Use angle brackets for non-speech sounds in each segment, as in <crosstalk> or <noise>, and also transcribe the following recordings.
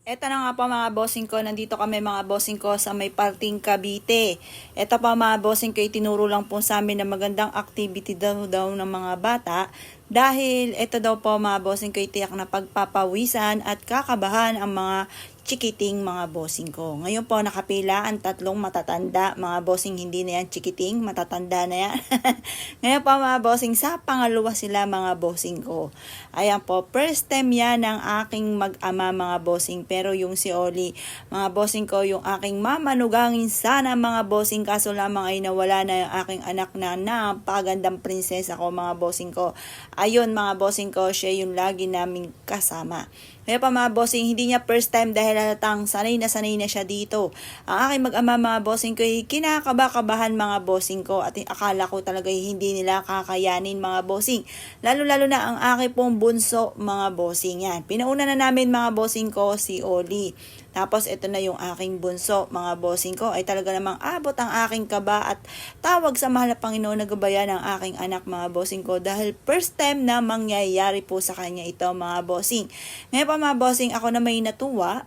Eto na nga po mga bossing ko, nandito kami mga bossing ko sa may parting Cavite. Eto pa mga bossing ko, itinuro lang po sa amin na magandang activity daw daw ng mga bata. Dahil ito daw po mga bossing ko, itiyak na pagpapawisan at kakabahan ang mga chikiting mga bossing ko. Ngayon po nakapila ang tatlong matatanda. Mga bossing hindi na yan chikiting, matatanda na yan. <laughs> Ngayon po mga bossing, sa pangalawa sila mga bossing ko. Ayan po, first time yan ng aking mag-ama mga bossing. Pero yung si Oli, mga bossing ko, yung aking mamanugangin sana mga bossing. Kaso lamang ay nawala na yung aking anak na napakagandang prinsesa ko mga bossing ko. Ayun mga bossing ko, siya yung lagi naming kasama. Kaya pa mga bossing, hindi niya first time dahil halatang sanay na sanay na siya dito. Ang aking mag-ama mga bossing ko, ay kinakaba-kabahan mga bossing ko at akala ko talaga hindi nila kakayanin mga bossing. Lalo-lalo na ang aking pong bunso mga bossing yan. Pinauna na namin mga bossing ko si Oli. Tapos ito na yung aking bunso, mga bossing ko, ay talaga namang abot ang aking kaba at tawag sa mahal na Panginoon na gabayan ang aking anak mga bossing ko dahil first time na mangyayari po sa kanya ito mga bossing. Ngayon pa mga bossing, ako na may natuwa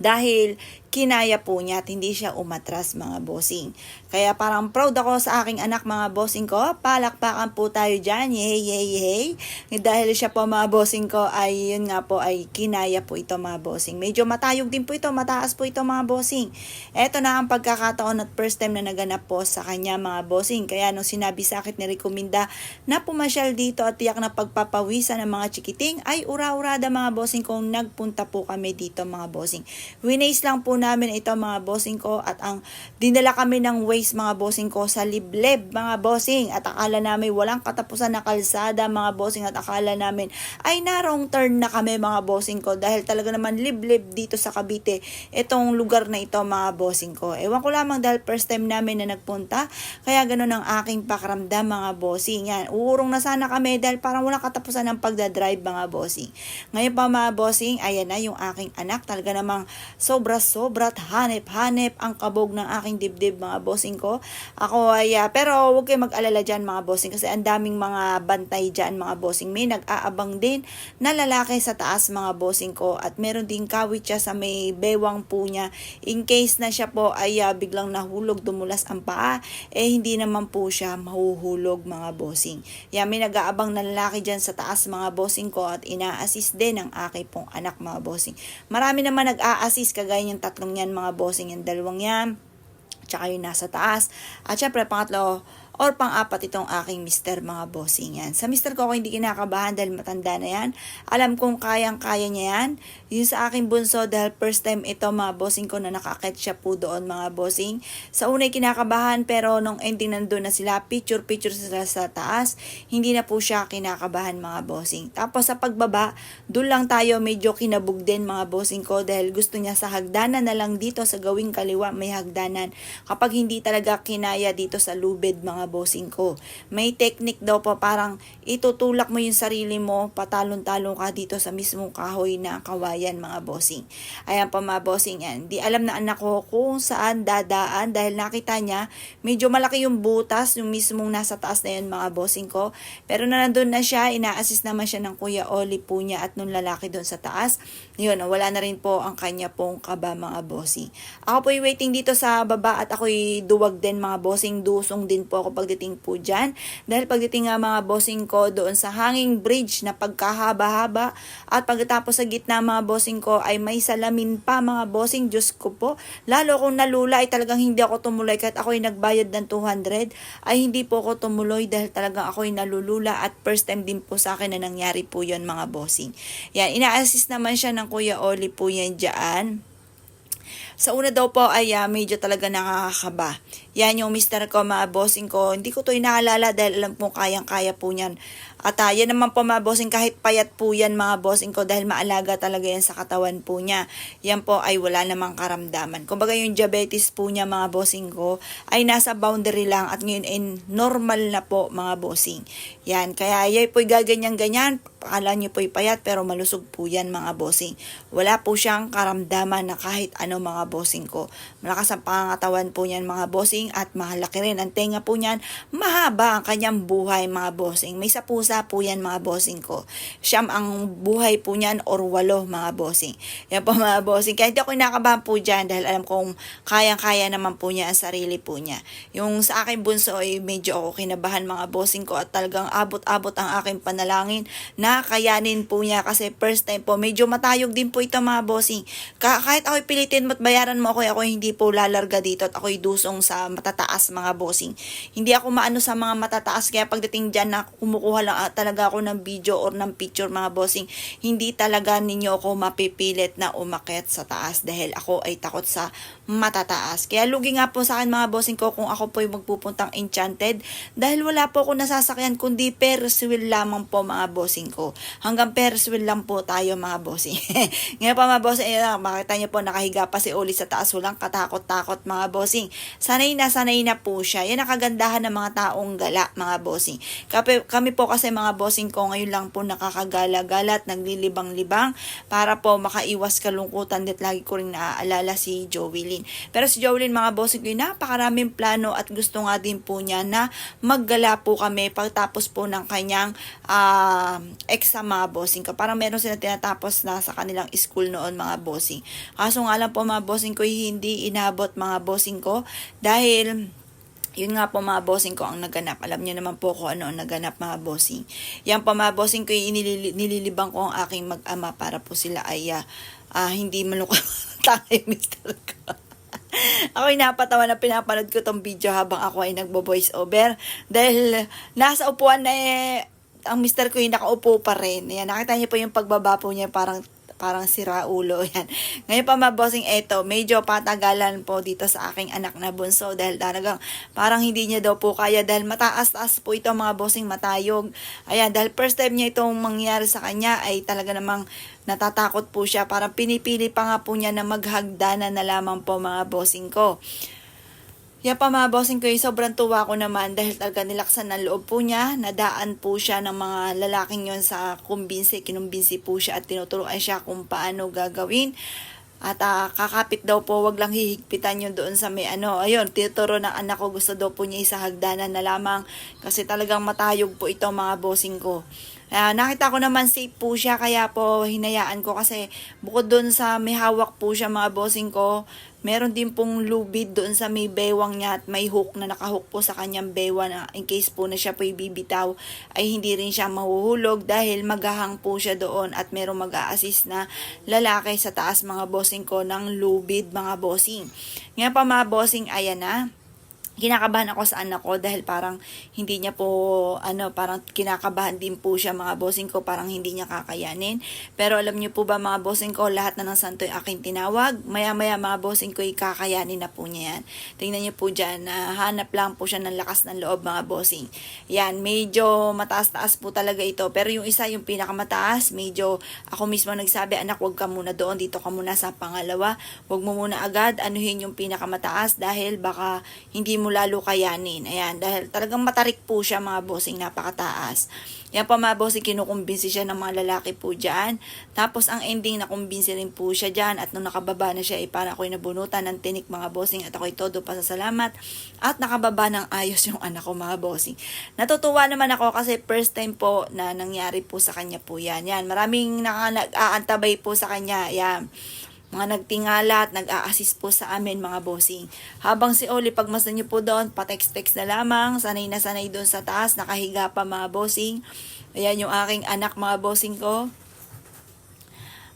dahil kinaya po niya at hindi siya umatras mga bossing. Kaya parang proud ako sa aking anak mga bossing ko. Palakpakan po tayo dyan. Yay, yay, yay. Dahil siya po mga bossing ko ay yun nga po ay kinaya po ito mga bossing. Medyo matayog din po ito. Mataas po ito mga bossing. Ito na ang pagkakataon at first time na naganap po sa kanya mga bossing. Kaya nung sinabi sa akin ni Recominda na pumasyal dito at tiyak na pagpapawisan ng mga chikiting ay ura-urada mga bossing kung nagpunta po kami dito mga bossing. Winays lang po namin ito mga bossing ko at ang dinala kami ng waste mga bossing ko sa libleb mga bossing at akala namin walang katapusan na kalsada mga bossing at akala namin ay na wrong turn na kami mga bossing ko dahil talaga naman libleb dito sa Cavite itong lugar na ito mga bossing ko. Ewan ko lamang dahil first time namin na nagpunta kaya ganun ang aking pakiramdam mga bossing. Yan, uurong na sana kami dahil parang walang katapusan ng pagdadrive mga bossing. Ngayon pa mga bossing, ayan na yung aking anak talaga namang sobra-sobra at hanep-hanep ang kabog ng aking dibdib mga bossing ko. Ako ay, ah, pero huwag kayo mag-alala dyan mga bossing kasi ang daming mga bantay dyan mga bossing. May nag-aabang din na lalaki sa taas mga bossing ko at meron din kawit siya sa may bewang po niya. In case na siya po ay ah, biglang nahulog, dumulas ang paa, eh hindi naman po siya mahuhulog mga bossing. Yan, may nag-aabang na lalaki dyan sa taas mga bossing ko at ina-assist din ang aking pong anak mga bossing. Marami naman nag-a-assist kagaya yung tatlong yan mga bossing, yung dalawang yan, tsaka yung nasa taas. At syempre, pangatlo, or pang-apat itong aking mister mga bossing yan. Sa mister ko ako hindi kinakabahan dahil matanda na yan. Alam kong kayang-kaya niya yan. Yung sa aking bunso dahil first time ito mga bossing ko na nakakit siya po doon mga bossing. Sa unay kinakabahan pero nung ending nandun na sila, picture-picture sila sa taas, hindi na po siya kinakabahan mga bossing. Tapos sa pagbaba, doon lang tayo medyo kinabog din mga bossing ko dahil gusto niya sa hagdanan na lang dito sa gawing kaliwa may hagdanan. Kapag hindi talaga kinaya dito sa lubid mga bossing ko. May technique daw po parang itutulak mo yung sarili mo, patalon-talon ka dito sa mismong kahoy na kawayan mga bossing. Ayan pa mga bossing yan. Di alam na anak ko kung saan dadaan dahil nakita niya medyo malaki yung butas, yung mismong nasa taas na yun mga bossing ko. Pero na nandun na siya, ina-assist naman siya ng Kuya Oli po niya at nung lalaki doon sa taas. Yun, wala na rin po ang kanya pong kaba mga bossing. Ako po waiting dito sa baba at ako'y duwag din mga bossing. Dusong din po ako pagdating po dyan. Dahil pagdating nga mga bossing ko doon sa hanging bridge na pagkahaba-haba at pagkatapos sa gitna mga bossing ko ay may salamin pa mga bossing. Diyos ko po. Lalo kung nalula ay talagang hindi ako tumuloy kahit ako'y nagbayad ng 200 ay hindi po ako tumuloy dahil talagang ako'y nalulula at first time din po sa akin na nangyari po yon mga bossing. Yan, ina-assist naman siya ng Kuya Oli po yan dyan. Sa una daw po ay uh, medyo talaga nakakakaba. Yan yung mister ko, mga bossing ko. Hindi ko to inaalala dahil alam po kayang-kaya po niyan. At uh, yan naman po mga bossing, kahit payat po yan mga bossing ko dahil maalaga talaga yan sa katawan po niya. Yan po ay wala namang karamdaman. Kumbaga yung diabetes po niya mga bossing ko ay nasa boundary lang at ngayon ay normal na po mga bossing. Yan, kaya yan po'y gaganyan-ganyan. Akala niyo po'y payat pero malusog po yan mga bossing. Wala po siyang karamdaman na kahit ano mga bossing ko. Malakas ang pangangatawan po niyan mga bossing at mahalaki rin ang tenga po niyan. Mahaba ang kanyang buhay mga bossing. May sa pusa po yan mga bossing ko. Siyam ang buhay po niyan or walo mga bossing. Yan po <laughs> mga bossing. Hindi ako inakabahan po dyan dahil alam kong kayang-kaya naman po niya ang sarili po niya. Yung sa akin bunso ay medyo ako kinabahan mga bossing ko at talagang abot-abot ang aking panalangin na kayanin po niya kasi first time po medyo matayog din po ito mga bossing. Ka- kahit ako'y pilitin mo at bayaran mo ako, ako hindi po lalarga dito at ako'y dusong sa matataas mga bossing. Hindi ako maano sa mga matataas kaya pagdating dyan na kumukuha lang ah, talaga ako ng video or ng picture mga bossing, hindi talaga ninyo ako mapipilit na umakyat sa taas dahil ako ay takot sa matataas. Kaya lugi nga po sa akin mga bossing ko kung ako po ay magpupuntang Enchanted dahil wala po ako nasasakyan kundi Ferris lamang po mga bossing ko. Hanggang Ferris lang po tayo mga bossing. <laughs> Ngayon pa mga bossing, ayun, makita niyo po nakahiga pa si Oli sa taas. Walang katakot-takot mga bossing. Sanay na sanay na po siya. Yan ang kagandahan ng mga taong gala mga bossing. Kami, kami po kasi mga bossing ko ngayon lang po nakakagala-gala at naglilibang-libang para po makaiwas kalungkutan at lagi ko rin naaalala si Joelyn. Pero si Joelyn mga bossing ko, napakaraming plano at gusto nga din po niya na maggala po kami pagtapos po ng kanyang ah, exam mga bossing ko. Parang meron sila tinatapos na sa kanilang school noon mga bossing. Kaso nga lang po mga bossing ko, hindi inabot mga bossing ko dahil yun nga po mga bossing ko ang naganap. Alam niyo naman po kung ano ang naganap mga bossing. Yan po mga bossing ko, inilili- nililibang ko ang aking mag-ama para po sila ay ah, ah, hindi malukot <laughs> tayo mister ko. <laughs> Ako'y napatawa na pinapanood ko tong video habang ako ay nagbo-voice over. Dahil nasa upuan na eh, ang mister ko yung nakaupo pa rin. Yan, nakita niyo po yung pagbaba po niya parang parang sira ulo <laughs> yan. Ngayon pa mabossing eto, medyo patagalan po dito sa aking anak na bunso dahil talagang parang hindi niya daw po kaya dahil mataas-taas po ito mga bossing matayog. Ayan, dahil first time niya itong mangyari sa kanya ay talaga namang natatakot po siya. Parang pinipili pa nga po niya na maghagdanan na lamang po mga bossing ko. Yan pa mga bossing ko, eh, sobrang tuwa ko naman dahil talaga nilaksan ng loob po niya. Nadaan po siya ng mga lalaking yon sa kumbinsi. Kinumbinsi po siya at tinuturuan siya kung paano gagawin. At ah, kakapit daw po, wag lang hihigpitan yun doon sa may ano. Ayun, tinuturo ng anak ko, gusto daw po niya isa hagdanan na lamang. Kasi talagang matayog po ito mga bossing ko. Ah, nakita ko naman safe po siya kaya po hinayaan ko kasi bukod doon sa may hawak po siya mga bossing ko, meron din pong lubid doon sa may bewang niya at may hook na nakahook po sa kanyang bewa na in case po na siya po ibibitaw ay hindi rin siya mahuhulog dahil maghahang po siya doon at merong mag assist na lalaki sa taas mga bossing ko ng lubid mga bossing. Ngayon pa mga bossing, ayan na kinakabahan ako sa anak ko dahil parang hindi niya po ano parang kinakabahan din po siya mga bossing ko parang hindi niya kakayanin. Pero alam niyo po ba mga bossing ko lahat na ng santo ay aking tinawag. Maya maya mga bossing ko kakayanin na po niya yan. Tingnan niyo po dyan na hanap lang po siya ng lakas ng loob mga bossing. Yan medyo mataas-taas po talaga ito. Pero yung isa yung pinakamataas medyo ako mismo nagsabi anak wag ka muna doon dito ka muna sa pangalawa. Wag mo muna agad anuhin yung pinakamataas dahil baka hindi mo lalo kayanin. Ayan, dahil talagang matarik po siya mga bossing, napakataas. Yan pa mga bossing, kinukumbinsi siya ng mga lalaki po dyan. Tapos ang ending, nakumbinsi rin po siya dyan. At nung nakababa na siya, eh, parang ako'y nabunutan ng tinik mga bossing. At ako'y todo pasasalamat. At nakababa ng ayos yung anak ko mga bossing. Natutuwa naman ako kasi first time po na nangyari po sa kanya po yan. Yan, maraming nag-aantabay po sa kanya. Yan mga nagtingala at nag-a-assist po sa amin mga bossing. Habang si Oli, pagmasdan niyo po doon, pa-text-text na lamang, sanay na sanay doon sa taas, nakahiga pa mga bossing. Ayan yung aking anak mga bossing ko.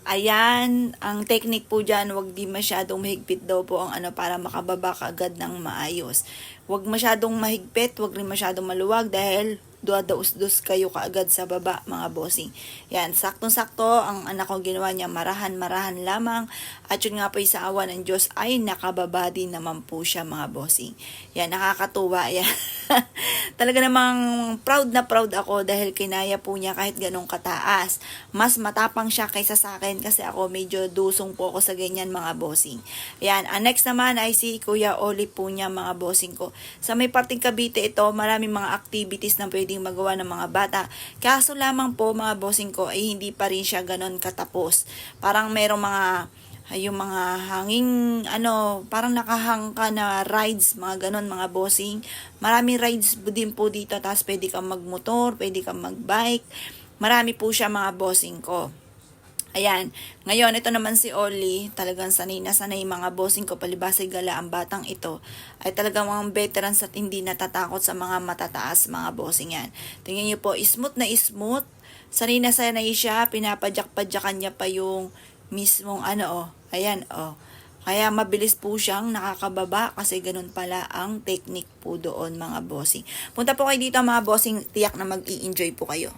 Ayan, ang technique po dyan, wag di masyadong mahigpit daw po ang ano para makababa ka agad ng maayos. Wag masyadong mahigpit, wag rin masyadong maluwag dahil duadaus-dus kayo kaagad sa baba mga bossing. Yan, saktong-sakto ang anak ko ginawa niya marahan-marahan lamang at yun nga po sa awa ng Diyos ay nakababa din naman po siya mga bossing. Yan, nakakatuwa yan. <laughs> Talaga namang proud na proud ako dahil kinaya po niya kahit ganong kataas. Mas matapang siya kaysa sa akin kasi ako medyo dusong po ako sa ganyan mga bossing. Yan, ang next naman ay si Kuya Oli po niya mga bossing ko. Sa may parting Cavite ito, maraming mga activities na pwedeng magawa ng mga bata. Kaso lamang po mga bossing ko ay hindi pa rin siya ganon katapos. Parang merong mga yung mga hanging, ano, parang nakahang ka na rides, mga ganon, mga bossing. Maraming rides din po dito, tapos pwede kang magmotor, pwede kang magbike. Marami po siya mga bossing ko. Ayan. Ngayon, ito naman si Oli. Talagang sanay na sanay mga bossing ko. Palibasay gala ang batang ito. Ay talagang mga veterans at hindi natatakot sa mga matataas mga bossing yan. Tingnan niyo po, smooth na smooth. Sanay na sanay siya. Pinapadyak-padyakan niya pa yung mismong ano oh. Ayan oh. Kaya mabilis po siyang nakakababa kasi ganun pala ang technique po doon mga bossing. Punta po kayo dito mga bossing, tiyak na mag-i-enjoy po kayo.